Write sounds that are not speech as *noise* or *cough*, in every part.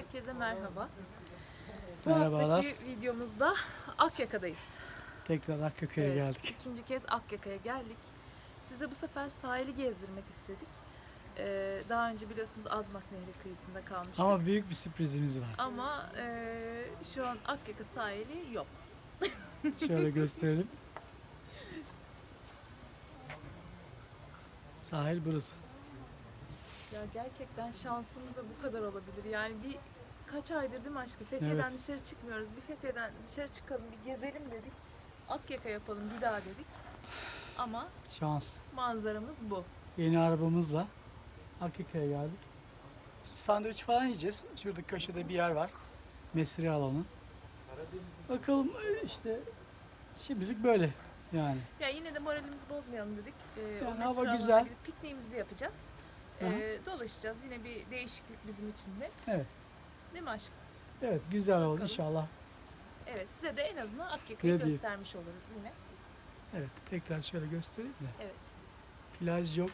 Herkese merhaba. Bu Merhabalar. haftaki videomuzda Akyaka'dayız. Tekrar Akköy'e Evet, geldik. İkinci kez Akyaka'ya geldik. Size bu sefer sahili gezdirmek istedik. Ee, daha önce biliyorsunuz Azmak Nehri kıyısında kalmıştık. Ama, Ama büyük bir sürprizimiz var. e, şu an Akyaka sahili yok. *laughs* Şöyle gösterelim. *laughs* Sahil burası. Ya gerçekten şansımıza bu kadar olabilir. Yani bir kaç aydır değil mi aşkım? Fethiye'den dışarı çıkmıyoruz. Bir Fethiye'den dışarı çıkalım, bir gezelim dedik. Akyaka yapalım bir daha dedik. Ama Şans. manzaramız bu. Yeni arabamızla Akköy'e geldik. Sandviç falan yiyeceğiz. Şurada köşede bir yer var. Mesire alanı. Bakalım işte şimdilik böyle yani. Ya yine de moralimizi bozmayalım dedik. Ee, Yani hava güzel. pikniğimizi yapacağız. Hı hı. Dolaşacağız. Yine bir değişiklik bizim için de. Evet. Değil mi aşkım? Evet güzel oldu Bakalım. inşallah. Evet size de en azından Akyaka'yı diyeyim? göstermiş oluruz yine. Evet tekrar şöyle göstereyim de. Evet. Plaj yok.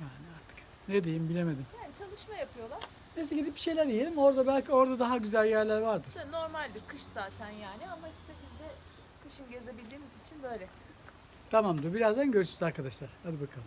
Yani artık ne diyeyim bilemedim. Yani çalışma yapıyorlar. Neyse gidip bir şeyler yiyelim. Orada belki orada daha güzel yerler vardır. İşte normaldir kış zaten yani ama işte biz de kışın gezebildiğimiz için böyle. Tamamdır. Birazdan görüşürüz arkadaşlar. Hadi bakalım.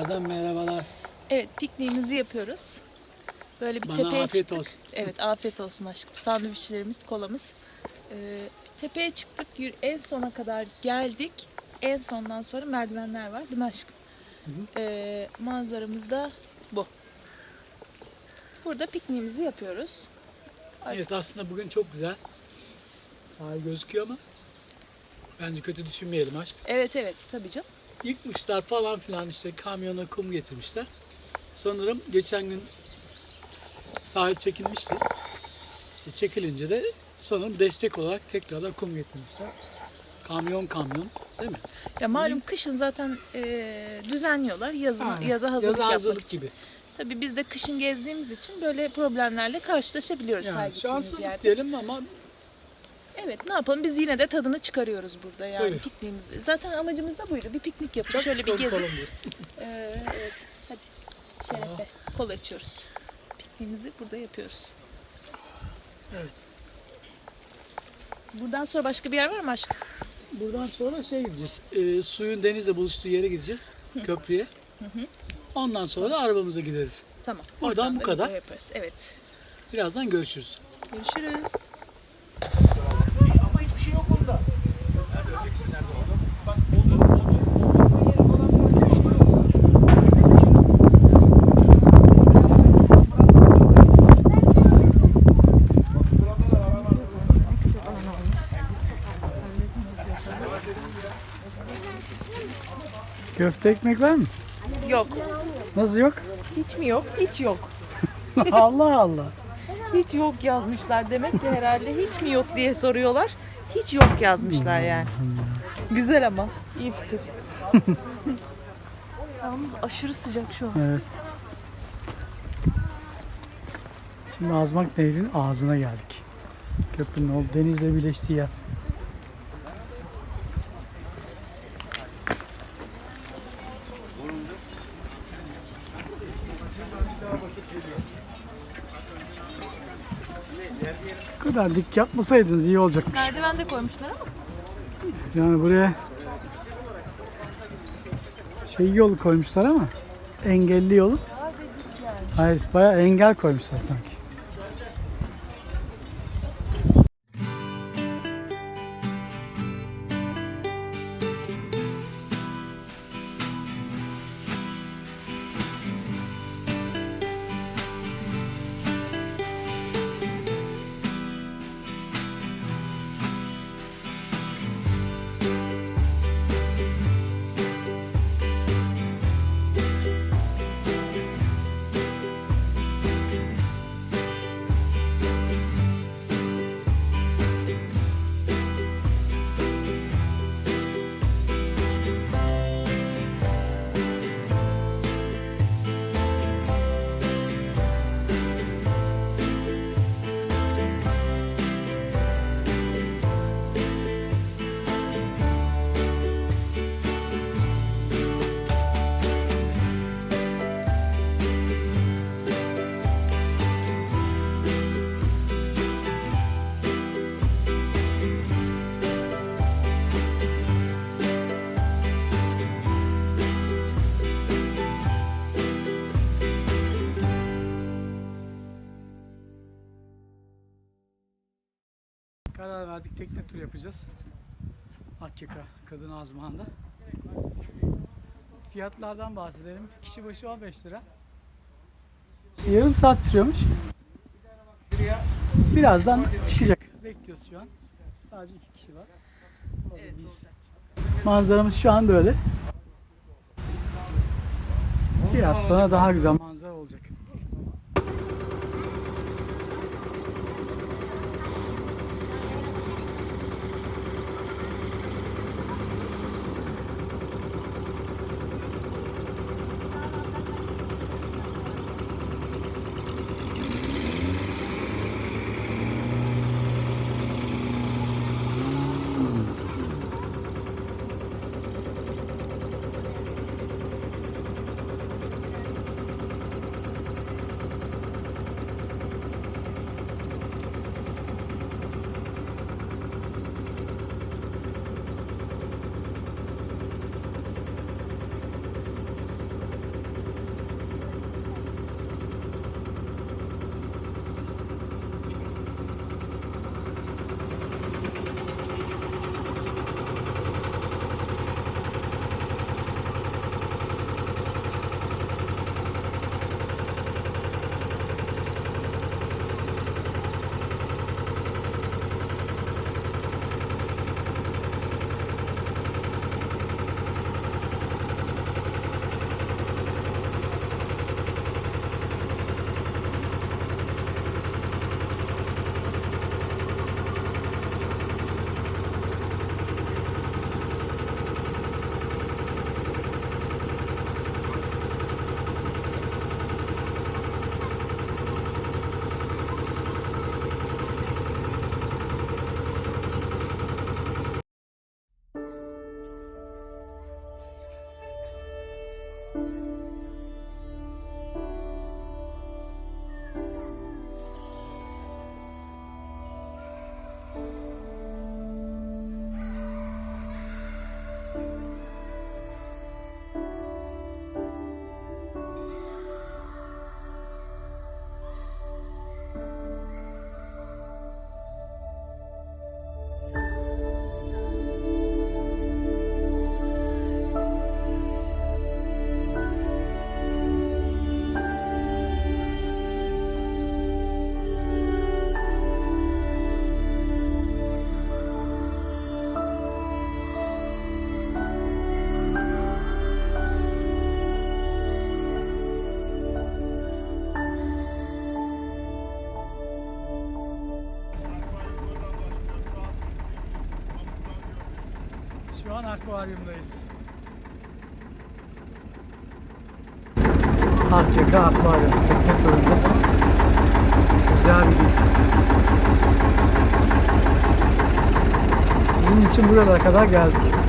Tekrardan merhabalar. Evet pikniğimizi yapıyoruz. Böyle bir Bana tepeye afiyet çıktık. olsun. Evet afiyet olsun aşkım. Sandviçlerimiz, kolamız. Ee, bir tepeye çıktık. En sona kadar geldik. En sondan sonra merdivenler var değil mi aşkım? Hı hı. Ee, manzaramız da bu. Burada pikniğimizi yapıyoruz. Artık- Evet aslında bugün çok güzel. Sahil gözüküyor ama bence kötü düşünmeyelim aşk. Evet evet tabii canım. Yıkmışlar falan filan işte kamyona kum getirmişler. Sanırım geçen gün sahil çekilmişti. İşte çekilince de sanırım destek olarak tekrardan kum getirmişler. Kamyon kamyon değil mi? Ya malum kışın zaten e, düzenliyorlar. Yazın, Aynen. yaza hazırlık Yaza yapmak hazırlık için. gibi. Tabii biz de kışın gezdiğimiz için böyle problemlerle karşılaşabiliyoruz Yani şanssızlık yerde. diyelim ama Evet ne yapalım biz yine de tadını çıkarıyoruz burada yani Öyle. pikniğimizi. Zaten amacımız da buydu. Bir piknik yapıp şöyle bir Çok kolum bir. Ee, evet hadi şerefe kola içiyoruz. Pikniğimizi burada yapıyoruz. Evet. Buradan sonra başka bir yer var mı aşkım? Buradan sonra şey gideceğiz. e, suyun denizle buluştuğu yere gideceğiz. Köprüye. Hı hı. Ondan sonra da arabamıza gideriz. Tamam. Oradan buradan bu da kadar. Yaparız. Evet. Birazdan görüşürüz. Görüşürüz. Köfte ekmek var mı? Yok. Nasıl yok? Hiç mi yok? Hiç yok. *laughs* Allah Allah. Hiç yok yazmışlar. Demek ki herhalde hiç mi yok diye soruyorlar. Hiç yok yazmışlar yani. Güzel ama. iyi fikir. *laughs* Yalnız aşırı sıcak şu an. Evet. Şimdi Azmak Nehri'nin ağzına geldik. Köprünün olduğu denizle birleştiği yer. Kadar dik yapmasaydınız iyi olacakmış. Merdiven de koymuşlar ama. Yani buraya şey yolu koymuşlar ama engelli yolu. Hayır bayağı engel koymuşlar sanki. Turu yapacağız. Akyaka Kadın Azman'da. Fiyatlardan bahsedelim. Kişi başı 15 lira. Yarım saat sürüyormuş. Birazdan çıkacak. Bekliyoruz şu an. Sadece iki kişi var. Da biz. Manzaramız şu an böyle. Biraz sonra daha güzel manzara olacak. Akvaryumdayız. Akyaka Akvaryum tekne turunda. Güzel bir gün. Bunun için buralara kadar geldik.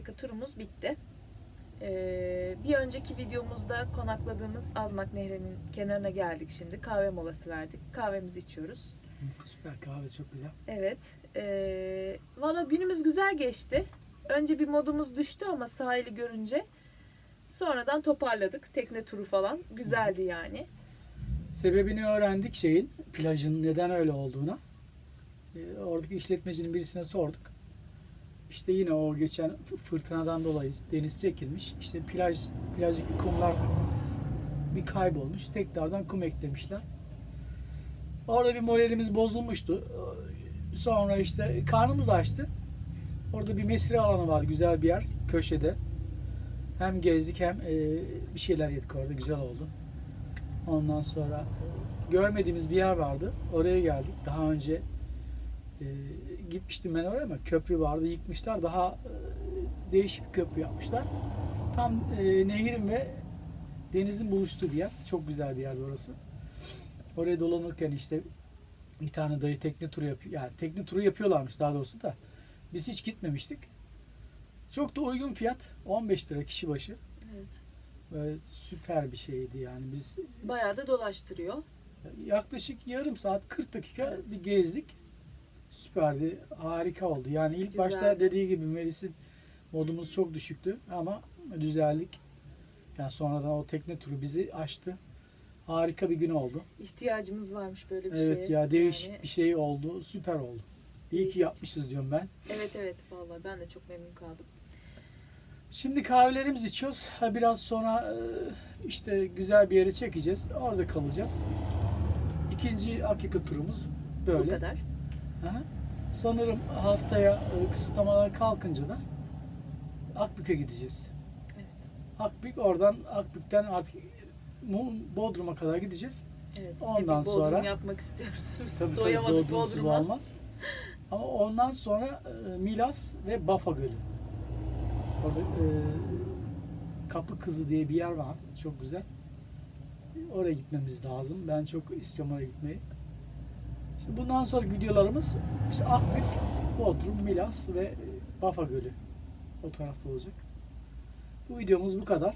Akyaka turumuz bitti. Ee, bir önceki videomuzda konakladığımız Azmak Nehri'nin kenarına geldik şimdi. Kahve molası verdik. Kahvemizi içiyoruz. Süper kahve çok güzel. Evet. Ee, Valla günümüz güzel geçti. Önce bir modumuz düştü ama sahili görünce. Sonradan toparladık. Tekne turu falan. Güzeldi yani. Sebebini öğrendik şeyin, plajın neden öyle olduğuna. Ee, oradaki işletmecinin birisine sorduk. İşte yine o geçen fırtınadan dolayı deniz çekilmiş. İşte plaj, plajdaki kumlar bir kaybolmuş. Tekrardan kum eklemişler. Orada bir moralimiz bozulmuştu. Sonra işte karnımız açtı. Orada bir mesire alanı var, güzel bir yer, köşede. Hem gezdik hem e, bir şeyler yedik orada, güzel oldu. Ondan sonra görmediğimiz bir yer vardı. Oraya geldik. Daha önce e, gitmiştim ben oraya ama köprü vardı. Yıkmışlar. Daha e, değişik bir köprü yapmışlar. Tam e, nehirin ve denizin buluştuğu bir yer. Çok güzel bir yer orası. Oraya dolanırken işte bir tane dayı tekne turu yapıyor. Yani tekne turu yapıyorlarmış daha doğrusu da. Biz hiç gitmemiştik. Çok da uygun fiyat. 15 lira kişi başı. Evet. Böyle süper bir şeydi yani biz Bayağı da dolaştırıyor. yaklaşık yarım saat 40 dakika bir gezdik. Süperdi. Harika oldu. Yani ilk başta Güzeldi. dediği gibi Melis'in modumuz çok düşüktü ama düzeldik. Yani sonradan o tekne turu bizi açtı. Harika bir gün oldu. İhtiyacımız varmış böyle bir şeye. evet ya değişik Yani- bir şey oldu. Süper oldu. İyi Değişik. ki yapmışız diyorum ben. Evet evet vallahi ben de çok memnun kaldım. Şimdi kahvelerimizi içiyoruz. Biraz sonra e, işte güzel bir yere çekeceğiz. Orada kalacağız. İkinci Akika turumuz böyle. Bu kadar. Aha. Sanırım haftaya e, kısıtlamalar kalkınca da Akbük'e gideceğiz. Evet. Akbük oradan Akbük'ten artık Bodrum'a kadar gideceğiz. Evet. Ondan Bodrum sonra- yapmak istiyoruz. Biz Tabii tabii Doyamadık Bodrum'suz Bodrum'a. olmaz. Ama ondan sonra e, Milas ve Bafa Gölü. Orada e, Kapı Kızı diye bir yer var. Çok güzel. Oraya gitmemiz lazım. Ben çok istiyorum oraya gitmeyi. Şimdi bundan sonraki videolarımız işte Akbük, Bodrum, Milas ve e, Bafa Gölü. O tarafta olacak. Bu videomuz bu kadar.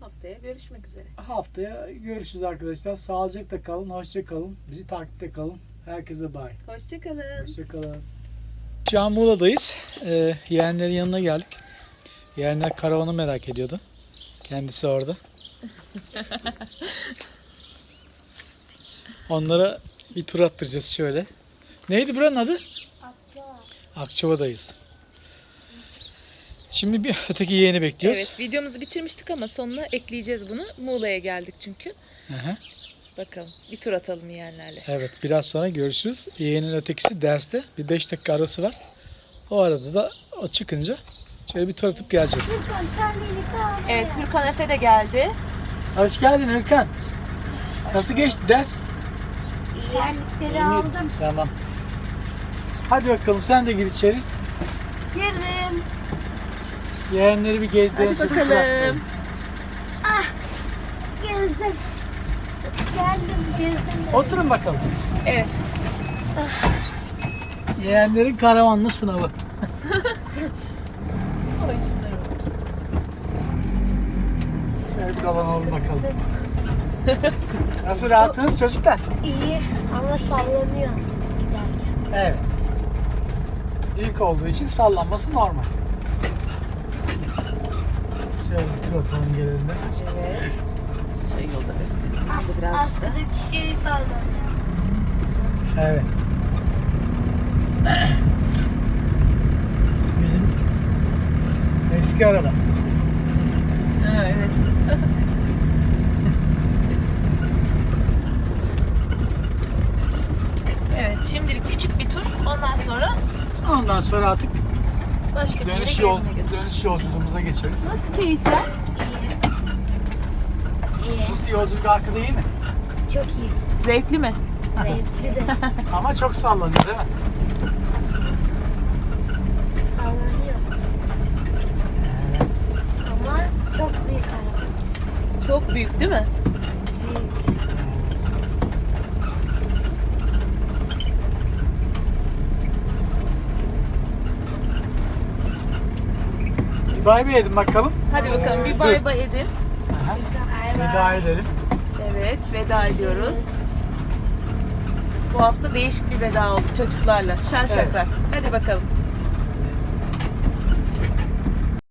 Haftaya görüşmek üzere. Haftaya görüşürüz arkadaşlar. Sağlıcakla kalın, hoşça kalın. Bizi takipte kalın. Herkese bye. Hoşçakalın. Hoşçakalın. Şu an Muğla'dayız. Ee, yeğenlerin yanına geldik. Yeğenler karavanı merak ediyordu. Kendisi orada. *laughs* Onlara bir tur attıracağız şöyle. Neydi buranın adı? Akçova'dayız. Şimdi bir öteki yeğeni bekliyoruz. Evet videomuzu bitirmiştik ama sonuna ekleyeceğiz bunu. Muğla'ya geldik çünkü. Hı hı. Bakalım bir tur atalım yeğenlerle. Evet biraz sonra görüşürüz. Yeğenin ötekisi derste. Bir 5 dakika arası var. O arada da o çıkınca şöyle bir tur atıp geleceğiz. Evet Hürkan Efe de geldi. Hoş geldin Hırkan. Nasıl geçti ders? Terlikleri aldım. Tamam. Hadi bakalım sen de gir içeri. Girdim. Yeğenleri bir gezdirelim. Hadi bakalım. Gezdim. Geldim, gezdim. Oturun bakalım. Evet. Yeğenlerin karavanlı sınavı. *laughs* Şöyle bir dolanalım bakalım. *laughs* Nasıl rahatınız çocuklar? İyi ama sallanıyor giderken. Evet. İlk olduğu için sallanması normal. Şöyle bir tur atalım gelelim de. Evet. Şey yolda göstereyim. As, biraz da. askıdaki şey sallanıyor. Evet. Bizim eski araba. Ha, evet. *laughs* evet şimdilik küçük bir tur. Ondan sonra Ondan sonra artık başka bir yere dönüş yol gezmeye götürürüz. dönüş yolculuğumuza geçeriz. Nasıl keyifler? İyi. İyi. Nasıl yolculuk arkada iyi mi? Çok iyi. Zevkli mi? Zevkli de. *laughs* Ama çok sallanıyor değil mi? sallanıyor. Ama çok büyük araba. Çok büyük değil mi? Büyük. Bir bay bay edin bakalım. Hadi bakalım bir bay bay edin. Aha, Veda edelim. Evet veda ediyoruz. Bu hafta değişik bir veda oldu çocuklarla. Şen şakrak. Hadi bakalım.